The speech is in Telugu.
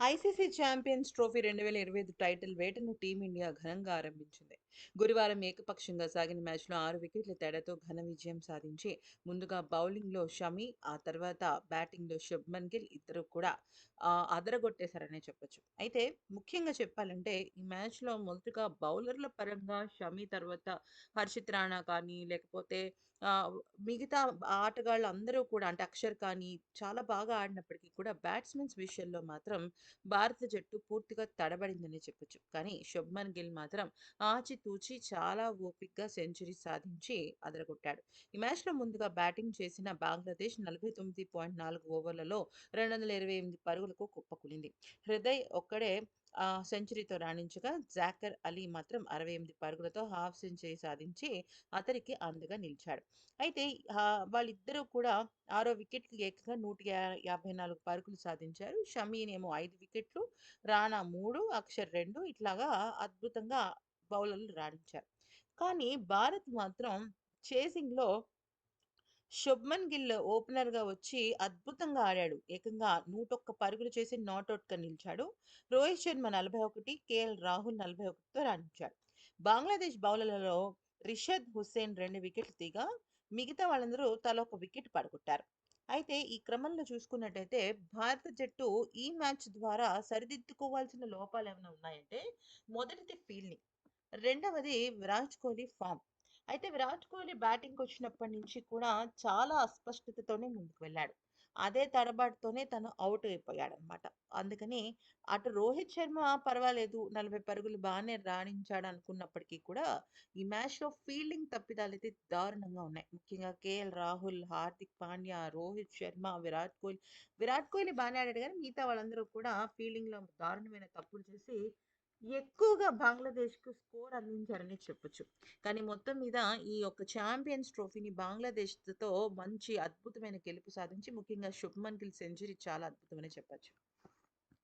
ఐసీసీ ఛాంపియన్స్ ట్రోఫీ రెండు వేల ఇరవై ఐదు టైటిల్ వేటను టీమిండియా ఘనంగా ఆరంభించింది. గురువారం ఏకపక్షంగా సాగిన మ్యాచ్లో ఆరు వికెట్ల తేడాతో ఘన విజయం సాధించి ముందుగా బౌలింగ్లో షమి ఆ తర్వాత బ్యాటింగ్లో శుభ్మన్ గిల్ ఇద్దరు కూడా అదరగొట్టేశారనే చెప్పొచ్చు. అయితే ముఖ్యంగా చెప్పాలంటే ఈ మ్యాచ్లో మొదటగా బౌలర్ల పరంగా షమి తర్వాత హర్షిత్ రాణా కానీ లేకపోతే మిగతా ఆటగాళ్ళు అందరూ కూడా అంటే అక్షర్ కానీ చాలా బాగా ఆడినప్పటికీ కూడా బ్యాట్స్మెన్స్ విషయంలో మాత్రం భారత జట్టు పూర్తిగా తడబడిందని చెప్పొచ్చు. కానీ శుభ్మన్ గిల్ మాత్రం ఆచితూచి చాలా ఓపిక్గా సెంచరీ సాధించి అదరగొట్టాడు. ఈ మ్యాచ్లో ముందుగా బ్యాటింగ్ చేసిన బంగ్లాదేశ్ నలభై తొమ్మిది పాయింట్ నాలుగు ఓవర్లలో రెండు వందల ఇరవై ఎనిమిది పరుగులకు కుప్పకూలింది. హృదయ్ ఒక్కడే సెంచరీతో రాణించగా జాకర్ అలీ మాత్రం అరవై ఎనిమిది పరుగులతో హాఫ్ సెంచరీ సాధించి అతనికి అందుగా నిలిచాడు. అయితే వాళ్ళిద్దరూ కూడా ఆరో వికెట్కి ఏకంగా నూట యాభై నాలుగు పరుగులు సాధించారు. షమీనేమో ఐదు వికెట్లు రాణా మూడు అక్షర్ రెండు ఇట్లాగా అద్భుతంగా బౌలర్లు రాణించారు. కానీ భారత్ మాత్రం చేసింగ్లో శుభ్మన్ గిల్ ఓపెనర్గా వచ్చి అద్భుతంగా ఆడాడు. ఏకంగా నూటొక్క పరుగులు చేసి నాట్అవుట్గా నిలిచాడు. రోహిత్ శర్మ నలభై ఒకటి కేఎల్ రాహుల్ నలభై ఒకటితో రాణించాడు. బంగ్లాదేశ్ బౌలర్లలో రిషద్ హుస్సేన్ రెండు వికెట్లు తీగా మిగతా వాళ్ళందరూ తల ఒక వికెట్ పడగొట్టారు. అయితే ఈ క్రమంలో చూసుకున్నట్టయితే భారత జట్టు ఈ మ్యాచ్ ద్వారా సరిదిద్దుకోవాల్సిన లోపాలు ఏమైనా ఉన్నాయంటే మొదటిది ఫీల్డింగ్. రెండవది విరాట్ కోహ్లీ ఫామ్. అయితే విరాట్ కోహ్లీ బ్యాటింగ్ వచ్చినప్పటి నుంచి కూడా చాలా అస్పష్టతతోనే ముందుకు వెళ్ళాడు. అదే తడబాటుతోనే తను అవుట్ అయిపోయాడు అనమాట అందుకని అటు రోహిత్ శర్మ పర్వాలేదు నలభై పరుగులు బాగానే రాణించాడు అనుకున్నప్పటికీ కూడా ఈ మ్యాచ్లో ఫీల్డింగ్ తప్పిదాలు అయితే దారుణంగా ఉన్నాయి. ముఖ్యంగా కేఎల్ రాహుల్ హార్దిక్ పాండ్యా రోహిత్ శర్మ విరాట్ కోహ్లీ విరాట్ కోహ్లీ బాగానే ఆడాడు కానీ మిగతా వాళ్ళందరూ కూడా ఫీల్డింగ్లో దారుణమైన తప్పులు చేసి ఎక్కువగా బంగ్లాదేశ్కు స్కోర్ అందించారని చెప్పొచ్చు. కానీ మొత్తం మీద ఈ యొక్క ఛాంపియన్స్ ట్రోఫీని బంగ్లాదేశ్తో మంచి అద్భుతమైన గెలుపు సాధించి ముఖ్యంగా శుభ్మన్ గిల్ సెంచరీ చాలా అద్భుతమని చెప్పొచ్చు.